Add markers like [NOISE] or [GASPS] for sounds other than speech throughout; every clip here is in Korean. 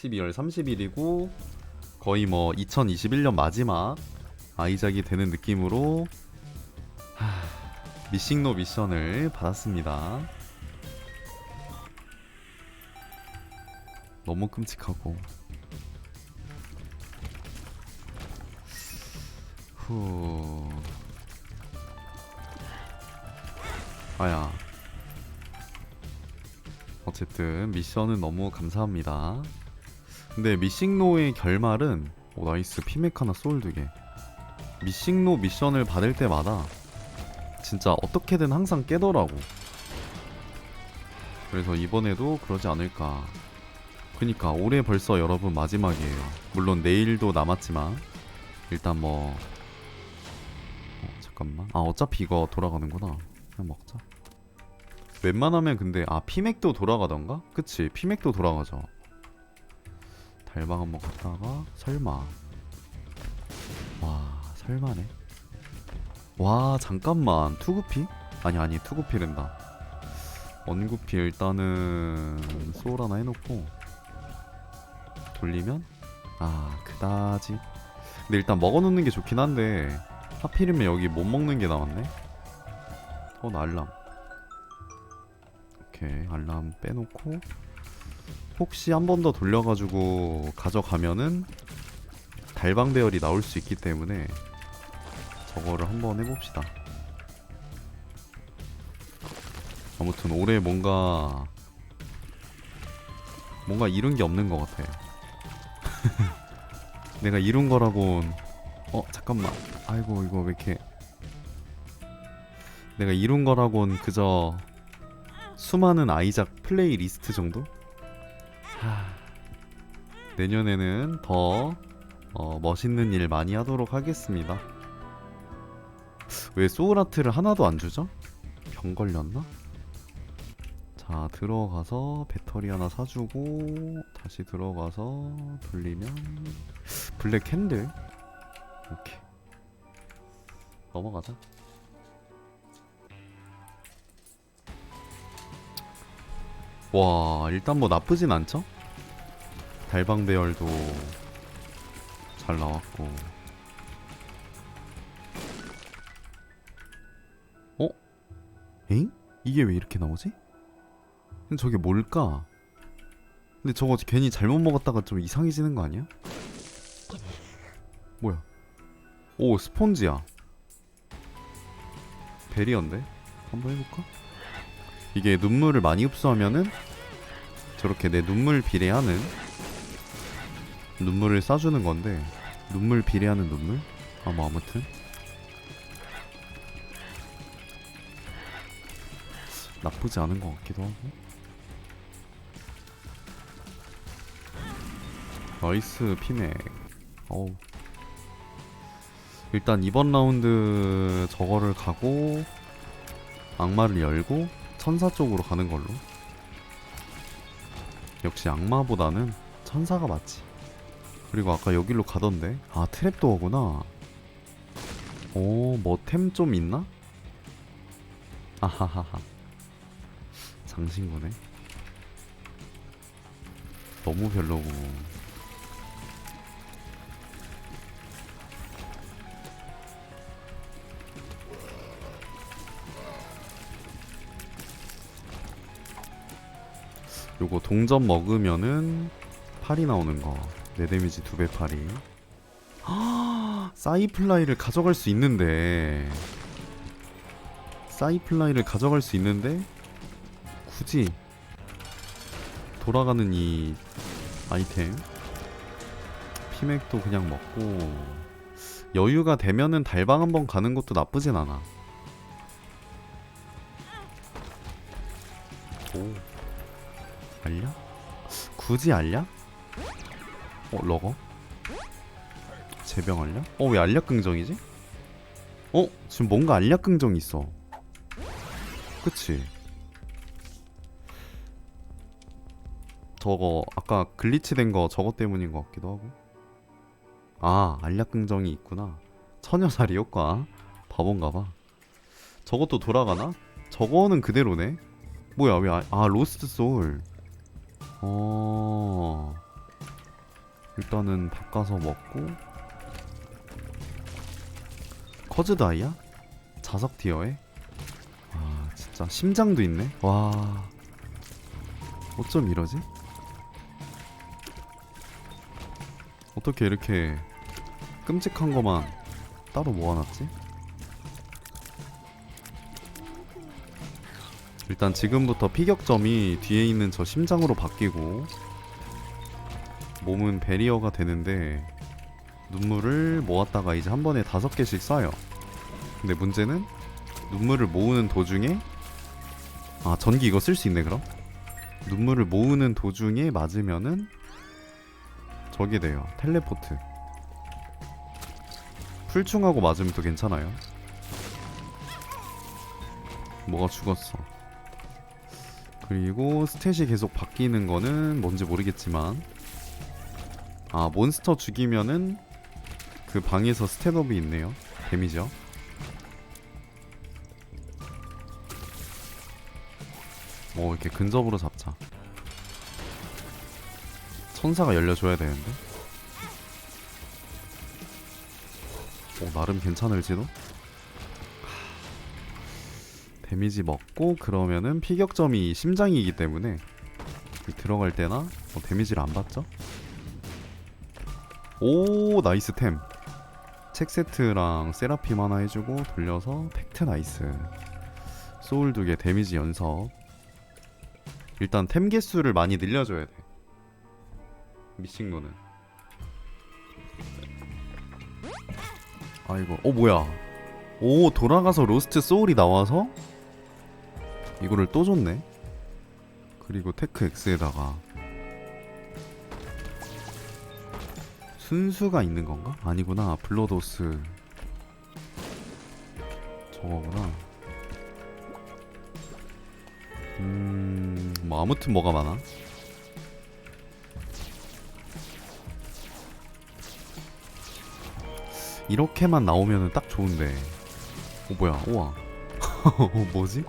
12월 30일이고 거의 뭐 2021년 마지막 아이작이 되는 느낌으로 하, 미싱노 미션을 받았습니다. 너무 끔찍하고. 후. 아야. 어쨌든 미션은 너무 감사합니다 근데 미싱노의 결말은 오 나이스. 피메카나 소울 두개. 미싱노 미션을 받을 때마다 진짜 어떻게든 항상 깨더라고. 그래서 이번에도 그러지 않을까. 그니까 올해 벌써 여러분 마지막이에요. 물론 내일도 남았지만 일단 뭐 어, 잠깐만. 아 어차피 이거 돌아가는구나. 그냥 먹자. 웬만하면 근데 아 피맥도 돌아가던가? 그치. 피맥도 돌아가죠 달방 한번 갔다가 설마. 와 설마네. 와 잠깐만. 투구피? 아니 아니 투구피랜다. 원구피 일단은 소울 하나 해놓고 돌리면? 아 그다지. 근데 일단 먹어놓는 게 좋긴 한데 하필이면 여기 못 먹는 게 나왔네. 어 나 알람. 오케이 알람 빼놓고 혹시 한 번 더 돌려가지고 가져가면은 달방 배열이 나올 수 있기 때문에 저거를 한번 해봅시다. 아무튼 올해 뭔가 뭔가 이룬 게 없는 것 같아요. [LAUGHS] 내가 이룬 거라곤 어 잠깐만. 아이고 이거 왜 이렇게. 내가 이룬 거라곤 그저 수많은 아이작 플레이 리스트 정도? 하... 내년에는 더 어, 멋있는 일 많이 하도록 하겠습니다. 왜 소울아트를 하나도 안 주죠? 병 걸렸나? 자 들어가서 배터리 하나 사주고 다시 들어가서 돌리면 블랙 캔들 오케이 넘어가자 와 일단 뭐 나쁘진 않죠? 달방 배열도 잘 나왔고 어? 에잉? 이게 왜 이렇게 나오지? 근데 저게 뭘까? 근데 저거 괜히 잘못 먹었다가 좀 이상해지는 거 아니야? 뭐야? 오 스폰지야 베리언데? 한번 해볼까? 이게 눈물을 많이 흡수하면은 저렇게 내 눈물 비례하는 눈물을 쏴주는 건데 눈물 비례하는 눈물? 아 뭐 아무튼. 나쁘지 않은 것 같기도 하고. 나이스 피맥 어우. 일단 이번 라운드 저거를 가고 악마를 열고 천사 쪽으로 가는 걸로. 역시 악마보다는 천사가 맞지 그리고 아까 여기로 가던데? 아 트랩도어구나. 오 뭐 템 좀 있나? 아하하하. 장신구네. 너무 별로고. 요거 동전 먹으면은 팔이 나오는 거. 내 데미지 두배 팔이. 사이플라이를 가져갈 수 있는데 사이플라이를 가져갈 수 있는데 굳이 돌아가는 이 아이템 피맥도 그냥 먹고 여유가 되면은 달방 한번 가는 것도 나쁘진 않아. 오. 알려? 굳이 알려? 어 러거? 알려? 어왜 알약 긍정이지? 어 지금 뭔가 알약 긍정이 있어 그치? 저거 아까 글리치 된 거 저거 때문인 것 같기도 하고 아 알약 긍정이 있구나 처녀살이 효과 바본가봐 저것도 돌아가나? 저거는 그대로네 뭐야 왜 아, 아 로스트 소울 어 일단은 바꿔서 먹고 커즈 다이아? 자석 티어에? 아 진짜 심장도 있네 와 어쩜 이러지? 어떻게 이렇게 끔찍한 거만 따로 모아놨지? 일단 지금부터 피격점이 뒤에 있는 저 심장으로 바뀌고 몸은 베리어가 되는데 눈물을 모았다가 이제 한 번에 다섯 개씩 쏴요. 근데 문제는 눈물을 모으는 도중에 아 전기 이거 쓸 수 있네 그럼? 눈물을 모으는 도중에 맞으면은 저게 돼요. 텔레포트. 풀충하고 맞으면 또 괜찮아요. 뭐가 죽었어? 그리고 스탯이 계속 바뀌는 거는 뭔지 모르겠지만 아 몬스터 죽이면은 그 방에서 스탯업이 있네요. 데미지요. 오 이렇게 근접으로 잡자. 천사가 열려줘야 되는데? 오 나름 괜찮을지도? 하, 데미지 먹고 그러면은 피격점이 심장이기 때문에 이 들어갈 때나 뭐 데미지를 안 받죠 오 나이스 템 책 세트랑 세라핌 하나 해주고 돌려서 팩트 나이스. 소울 두 개 데미지 연속. 일단 템 개수를 많이 늘려줘야 돼. 미친거는 아이고 어 뭐야. 오 돌아가서 로스트 소울이 나와서? 이거를 또 줬네. 그리고 테크 X에다가 순수가 있는 건가? 아니구나. 블러도스. 저거구나. 음... 뭐 아무튼 뭐가 많아? 이렇게만 나오면은 딱 좋은데. 어 뭐야. 우와. 어, [LAUGHS] 뭐지?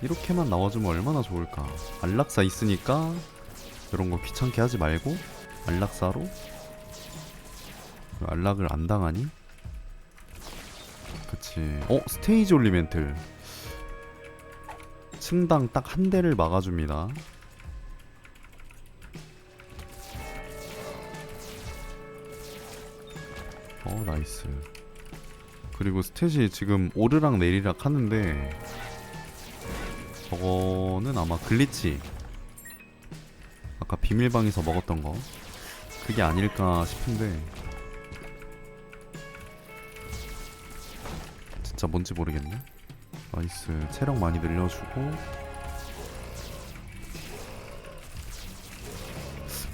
이렇게만 나와주면 얼마나 좋을까? 안락사 있으니까 이런 거 귀찮게 하지 말고 안락사로? 안락을 안 당하니? 그치. 어? 스테이지 올리멘틀. 층당 딱 한 대를 막아줍니다. 어 나이스. 그리고 스탯이 지금 오르락 내리락 하는데 저거는 아마 글리치. 아까 비밀방에서 먹었던 거 그게 아닐까 싶은데. 진짜 뭔지 모르겠네. 나이스 체력 많이 늘려주고.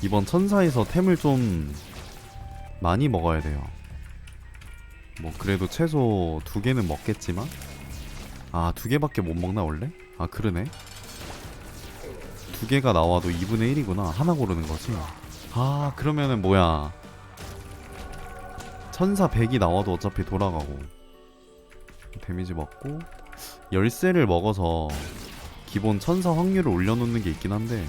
이번 천사에서 템을 좀 많이 먹어야 돼요. 뭐 그래도 최소 두 개는 먹겠지만. 아 두 개밖에 못 먹나 원래? 아 그러네. 두 개가 나와도 2분의 1이구나. 하나 고르는 거지 아 그러면은 뭐야? 천사 100이 나와도 어차피 돌아가고. 데미지 먹고. 열쇠를 먹어서 기본 천사 확률을 올려놓는 게 있긴 한데.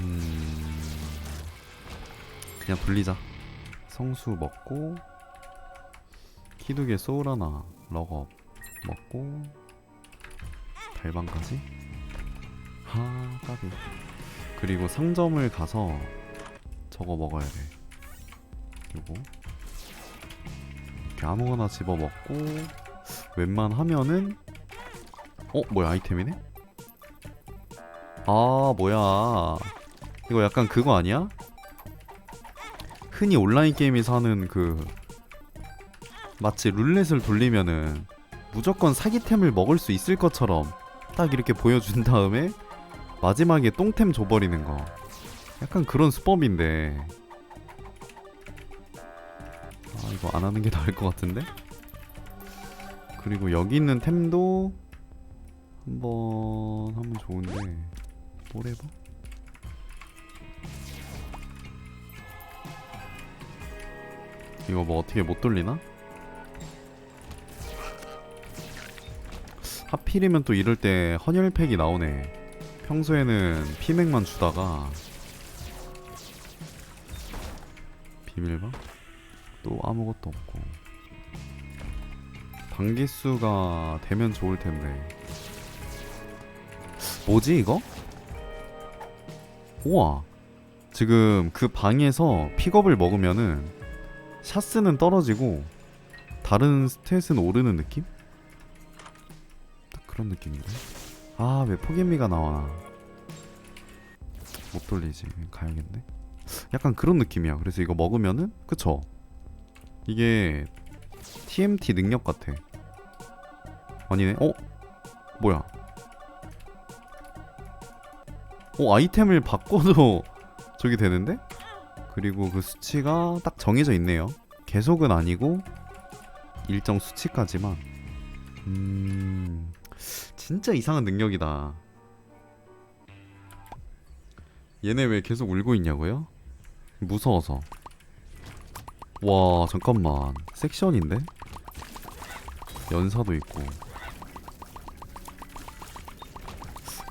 음 그냥 돌리자. 성수 먹고. 키두개 소울 하나 럭업 먹고. 달방까지? 하 까비 그리고 상점을 가서 저거 먹어야 돼. 요거 이렇게 아무거나 집어 먹고 웬만하면은 어 뭐야 아이템이네? 아 뭐야. 이거 약간 그거 아니야? 흔히 온라인 게임에서 하는 그 마치 룰렛을 돌리면은 무조건 사기템을 먹을 수 있을 것처럼 딱 이렇게 보여준 다음에 마지막에 똥템 줘버리는 거. 약간 그런 수법인데. 아 이거 안 하는 게 나을 것 같은데? 그리고 여기 있는 템도 한번 하면 좋은데. 뭐래봐 이거 뭐 어떻게 못 돌리나? 하필이면 또 이럴 때 헌혈팩이 나오네 평소에는 피맥만 주다가 비밀방? 또 아무것도 없고. 방기수가 되면 좋을 텐데. 뭐지 이거? 우와. 지금 그 방에서 픽업을 먹으면은 샷스는 떨어지고 다른 스탯은 오르는 느낌? 딱 그런 느낌인데 아 왜 포개미가 나와 못 돌리지. 가야겠네. 약간 그런 느낌이야. 그래서 이거 먹으면은 그쵸? 이게 TMT 능력 같아. 아니네. 어? 뭐야? 어 아이템을 바꿔도 [LAUGHS] 저기 되는데? 그리고 그 수치가 딱 정해져 있네요. 계속은 아니고 일정 수치까지만. 음 진짜 이상한 능력이다. 얘네 왜 계속 울고 있냐고요? 무서워서. 와 잠깐만. 섹션인데? 연사도 있고.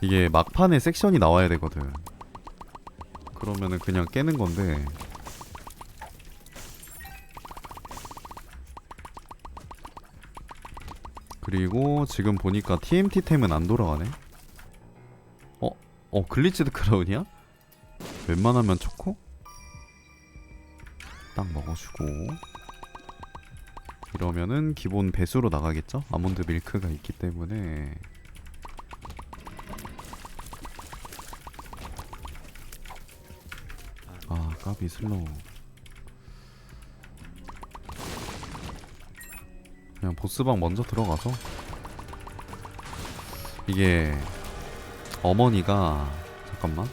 이게 막판에 섹션이 나와야 되거든. 그러면은 그냥 깨는 건데 그리고 지금 보니까 TMT 템은 안 돌아가네 어? 어 글리치드 크라운이야? 웬만하면 초코? 딱 먹어주고 이러면은 기본 배수로 나가겠죠? 아몬드 밀크가 있기 때문에 아 까비 슬로우 그냥 보스방 먼저 들어가서 이게 어머니가 잠깐만.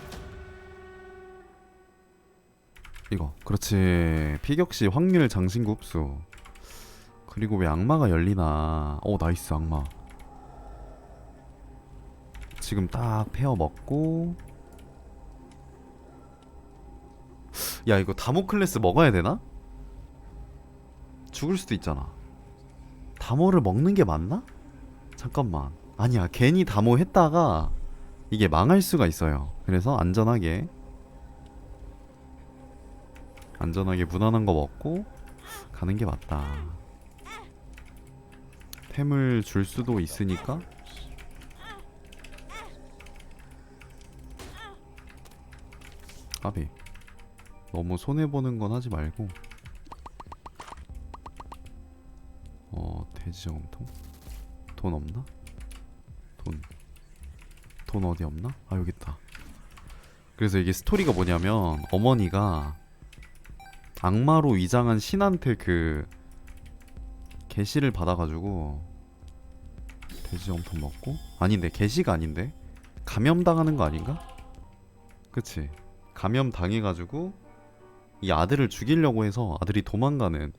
이거 그렇지. 피격시 확률 장신구 흡수. 그리고 왜 악마가 열리나. 오 나이스 악마. 지금 딱 페어 먹고. 야 이거 다모클레스 먹어야 되나? 죽을 수도 있잖아 다모를 먹는 게 맞나? 잠깐만 아니야 괜히 다모 했다가 이게 망할 수가 있어요 그래서 안전하게 안전하게 무난한 거 먹고 가는 게 맞다. 템을 줄 수도 있으니까 아비 너무 손해 보는 건 하지 말고 돼지 저금통 돈 없나? 돈 돈 어디 없나? 아 여기 있다. 그래서 이게 스토리가 뭐냐면 어머니가 악마로 위장한 신한테 그 게시를 받아가지고 돼지 엄청 먹고 아닌데 게시가 아닌데 감염 당하는 거 아닌가? 그치 감염 당해가지고 이 아들을 죽이려고 해서 아들이 도망가는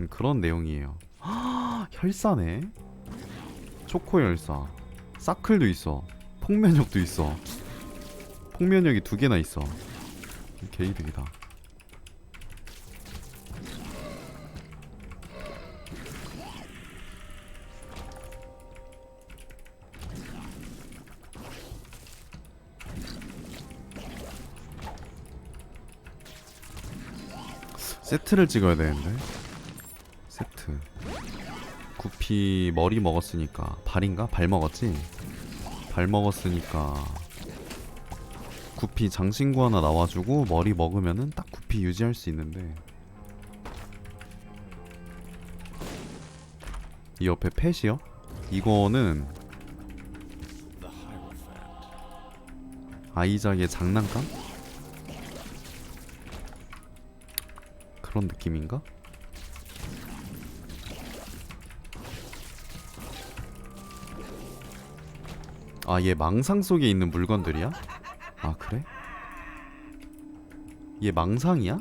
음, 그런 내용이에요. 혈사네. 초코 혈사. 사클도 있어. 폭면역도 있어. 폭면역이 두 개나 있어. 개이득이다. 세트를 찍어야 되는데 구피 머리 먹었으니까 발인가? 발 먹었지? 발 먹었으니까 구피 장신구 하나 나와주고 머리 먹으면은 딱 구피 유지할 수 있는데 이 옆에 펫이요? 이거는 아이작의 장난감? 그런 느낌인가? 아, 얘 망상 속에 있는 물건들이야? 아, 그래? 얘 망상이야?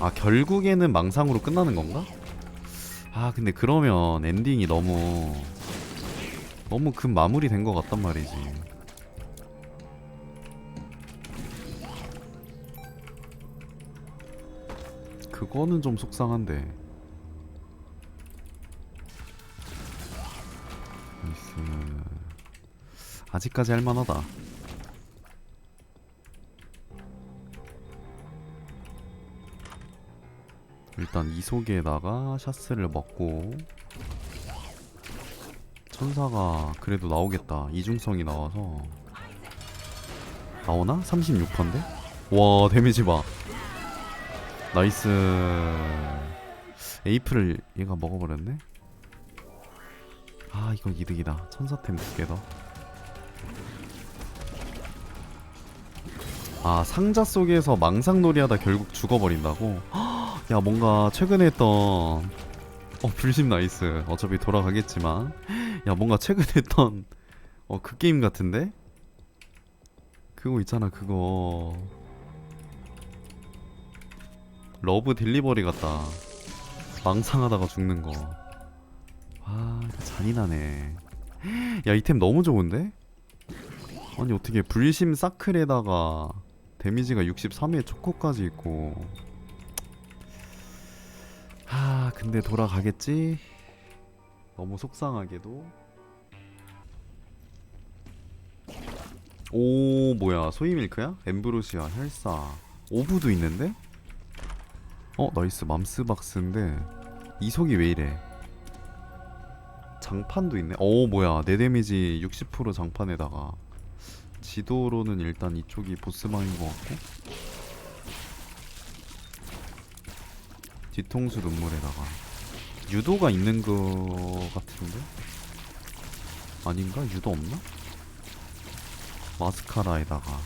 아, 결국에는 망상으로 끝나는 건가? 아, 근데 그러면 엔딩이 너무 너무 금 마무리 된 것 같단 말이지. 그거는 좀 속상한데. 나이스. 아직까지 할만하다. 일단 이속에다가 샤스를 먹고 천사가 그래도 나오겠다. 이중성이 나와서 나오나? 36%인데? 와 데미지 봐. 나이스. 에이프를 얘가 먹어버렸네. 아 이건 이득이다. 천사템 두개 더. 아 상자 속에서 망상놀이 하다 결국 죽어버린다고? [GASPS] 야 뭔가 최근에 했던 어 불심 나이스 어차피 돌아가겠지만 [GASPS] 야 뭔가 최근에 했던 어 그 게임 같은데? 그거 있잖아 그거 러브 딜리버리 같다 망상하다가 죽는 거 와, 이거 잔인하네. 야, 이 템 너무 좋은데? 아니, 어떻게 불심 사클에다가 데미지가 63에 초코까지 있고. 하, 근데 돌아가겠지? 너무 속상하게도. 오, 뭐야. 소이밀크야? 엠브로시아, 혈사. 오브도 있는데? 어, 나이스. 맘스박스인데. 이속이 왜 이래? 장판도 있네. 오 뭐야 내 데미지 60% 장판에다가 지도로는 일단 이쪽이 보스방인 것 같고 뒤통수 눈물에다가 유도가 있는 거 같은데 아닌가 유도 없나? 마스카라에다가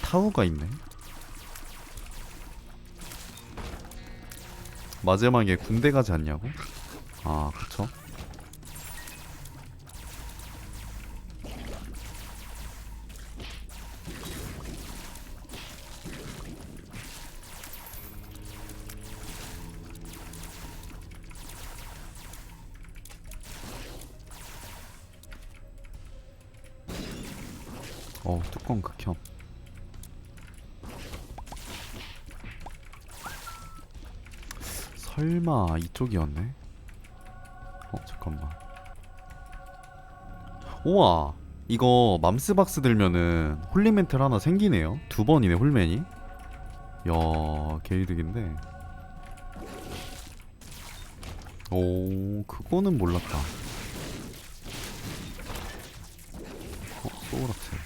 타우가 있네. 마지막에 군대 가지 않냐고? 아, 그쵸. 어, 뚜껑 극혐. 설마 이쪽이었네? 어 잠깐만. 우와 이거 맘스박스 들면은 홀리멘틀 하나 생기네요. 두 번이네 홀맨이. 야 개이득인데. 오 그거는 몰랐다. 어 소울아트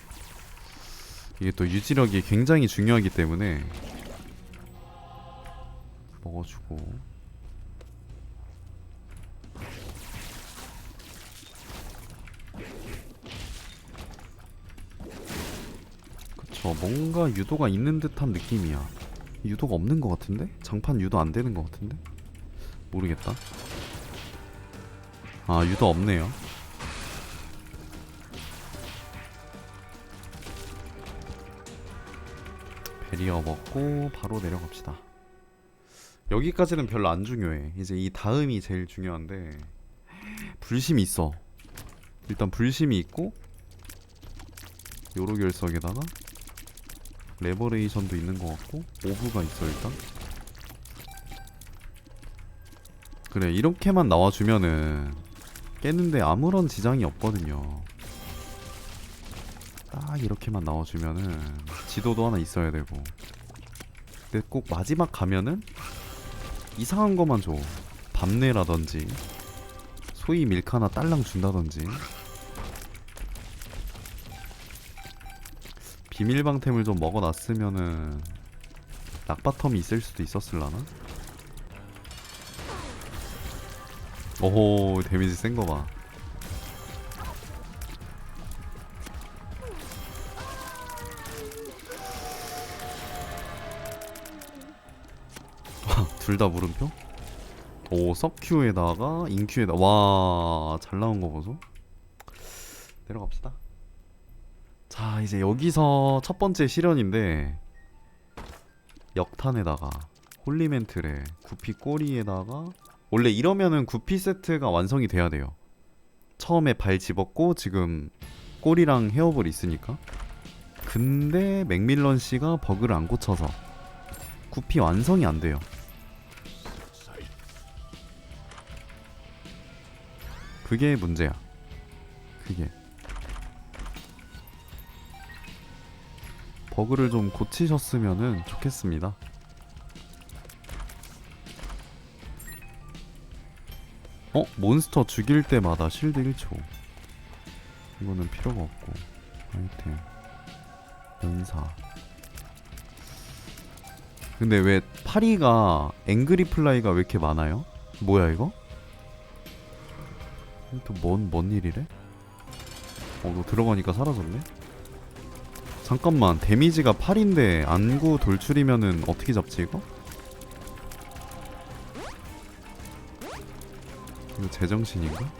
이게 또 유지력이 굉장히 중요하기 때문에 먹어주고 그쵸 뭔가 유도가 있는 듯한 느낌이야. 유도가 없는 것 같은데? 장판 유도 안 되는 것 같은데? 모르겠다. 아 유도 없네요. 베리어 먹고 바로 내려갑시다. 여기까지는 별로 안 중요해. 이제 이 다음이 제일 중요한데 불심이 있어. 일단 불심이 있고 요로 결석에다가 레버레이션도 있는 것 같고 오브가 있어 일단? 그래 이렇게만 나와주면은 깨는데 아무런 지장이 없거든요. 딱 이렇게만 나와주면은 지도도 하나 있어야 되고. 근데 꼭 마지막 가면은 이상한 것만 줘. 밤내라든지 소위 밀카나 딸랑 준다든지 비밀방템을 좀 먹어놨으면은 낙바텀이 있을 수도 있었을라나? 오호 데미지 센 거 봐. [LAUGHS] 둘 다 물음표? 오 석큐에다가 인큐에다 와 잘 나온 거 보소. 내려갑시다. 자 이제 여기서 첫 번째 실현인데 역탄에다가 홀리멘틀에 구피 꼬리에다가 원래 이러면은 구피 세트가 완성이 돼야 돼요. 처음에 발 집었고 지금 꼬리랑 헤어볼 있으니까. 근데 맥밀런 씨가 버그를 안 고쳐서 구피 완성이 안 돼요. 그게 문제야. 그게 버그를 좀 고치셨으면 좋겠습니다. 어? 몬스터 죽일 때마다 실드 1초. 이거는 필요가 없고. 아이템. 연사. 근데 왜 파리가 앵그리 플라이가 왜 이렇게 많아요? 뭐야 이거? 또 뭔 뭔 일이래? 어, 너 들어가니까 사라졌네. 잠깐만, 데미지가 8인데 안구 돌출이면은 어떻게 잡지 이거? 이거 제정신인가?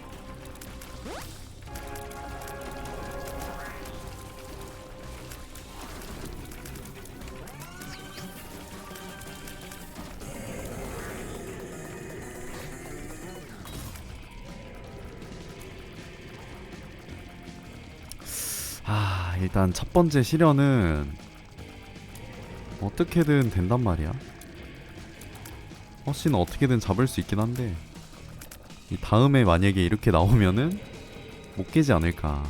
일단 첫 번째 시련은 어떻게든 된단 말이야. 허씨는 어떻게든 잡을 수 있긴 한데 이 다음에 만약에 이렇게 나오면은 못 깨지 않을까.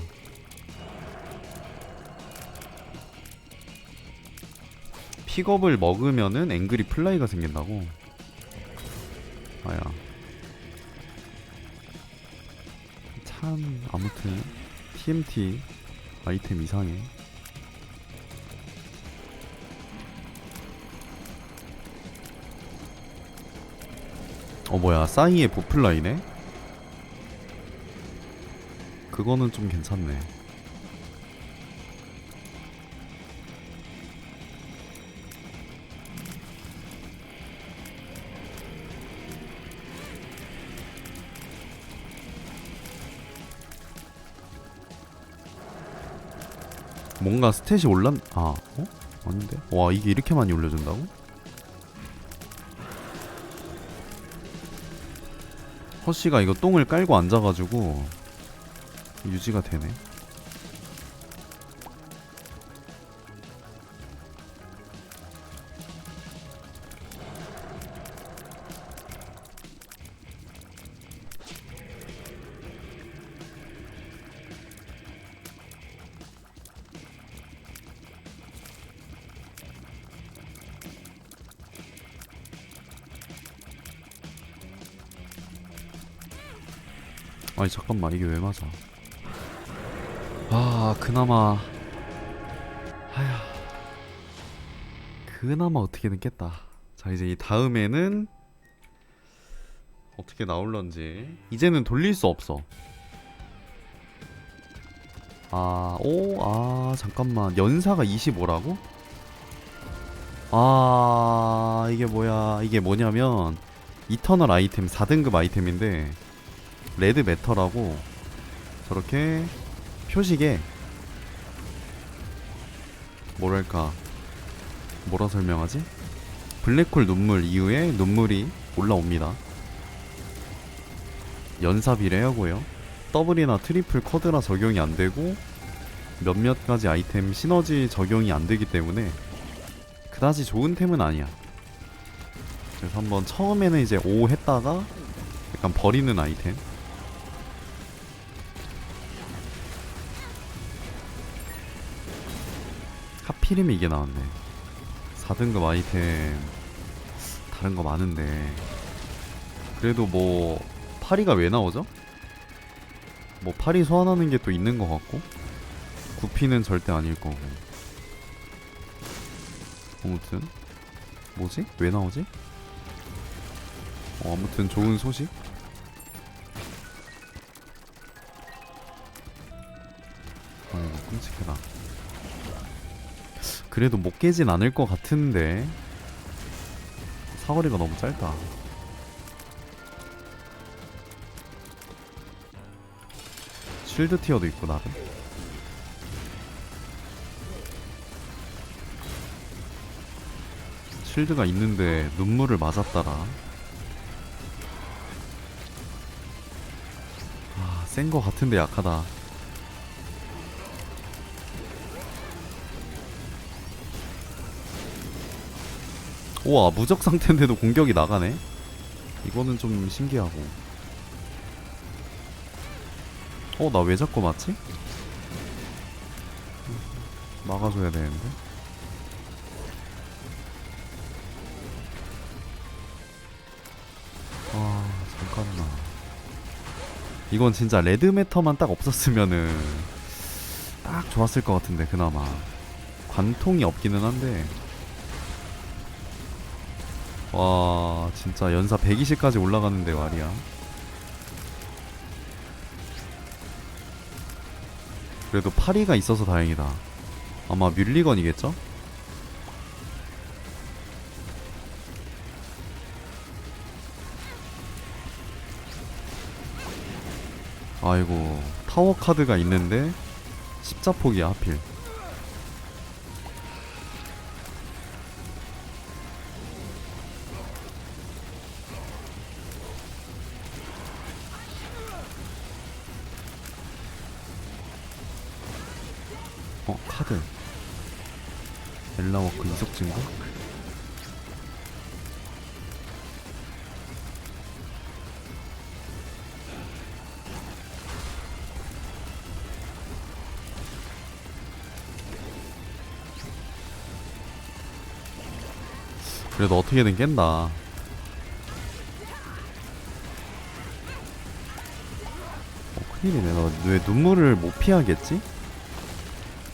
픽업을 먹으면은 앵그리 플라이가 생긴다고. 아야. 참 아무튼 TMT 아이템 이상해. 어 뭐야 싸이의 보플라이네? 그거는 좀 괜찮네. 뭔가 스탯이 올랐.. 아.. 어? 아닌데? 와 이게 이렇게 많이 올려준다고? 허씨가 이거 똥을 깔고 앉아가지고 유지가 되네 아니 잠깐만 이게 왜 맞아 아 그나마 하야 그나마 어떻게든 깼다 자 이제 이 다음에는 어떻게 나올런지 이제는 돌릴 수 없어 아, 오, 아, 잠깐만. 연사가 25라고? 아, 이게 뭐야. 이게 뭐냐면, 이터널 아이템, 4등급 아이템인데, 레드 매터라고, 저렇게, 표식에, 뭐랄까, 뭐라 설명하지? 블랙홀 눈물 이후에 눈물이 올라옵니다. 연사 비례하고요. 더블이나 트리플 쿼드라 적용이 안 되고 몇몇 가지 아이템 시너지 적용이 안 되기 때문에 그다지 좋은 템은 아니야. 그래서 한번 처음에는 이제 5 했다가 약간 버리는 아이템. 하필이면 이게 나왔네. 4등급 아이템 다른 거 많은데 그래도 뭐 파리가 왜 나오죠? 뭐 파리 소환하는 게 또 있는 것 같고 구피는 절대 아닐 거고 아무튼 뭐지? 왜 나오지? 어, 아무튼 좋은 소식 그래도 못 깨진 않을 것 같은데. 사거리가 너무 짧다. 쉴드 티어도 있고 나름. 쉴드가 있는데 눈물을 맞았다라. 아, 센 거 같은데 약하다 우와 무적 상태인데도 공격이 나가네? 이거는 좀 신기하고. 어 나 왜 자꾸 맞지? 막아줘야 되는데? 아 잠깐만. 이건 진짜 레드메터만 딱 없었으면은 딱 좋았을 것 같은데 그나마. 관통이 없기는 한데. 와 진짜 연사 120까지 올라가는데 말이야 그래도 파리가 있어서 다행이다. 아마 뮬리건이겠죠? 아이고 타워 카드가 있는데 십자폭이야 하필 그래도 어떻게든 깬다 어, 큰일이네. 나왜 눈물을 못 피하겠지?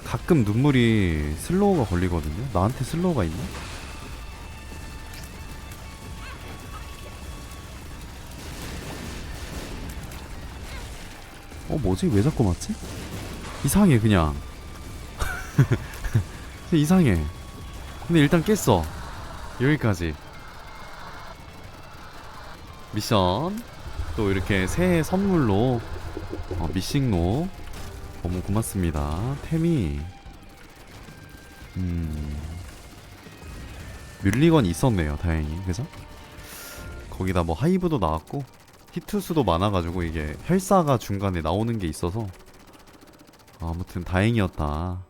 가끔 눈물이 슬로우가 걸리거든요. 나한테 슬로우가 있나? 어 뭐지? 왜 자꾸 맞지? 이상해 그냥. [LAUGHS] 이상해. 근데 일단 깼어 여기까지. 미션. 또 이렇게 새해 선물로 어, 미싱로. 너무 고맙습니다. 템이. 음. 뮬리건 있었네요 다행히. 그죠? 거기다 뭐 하이브도 나왔고 히트수도 많아가지고 이게 헬사가 중간에 나오는 게 있어서 아무튼 다행이었다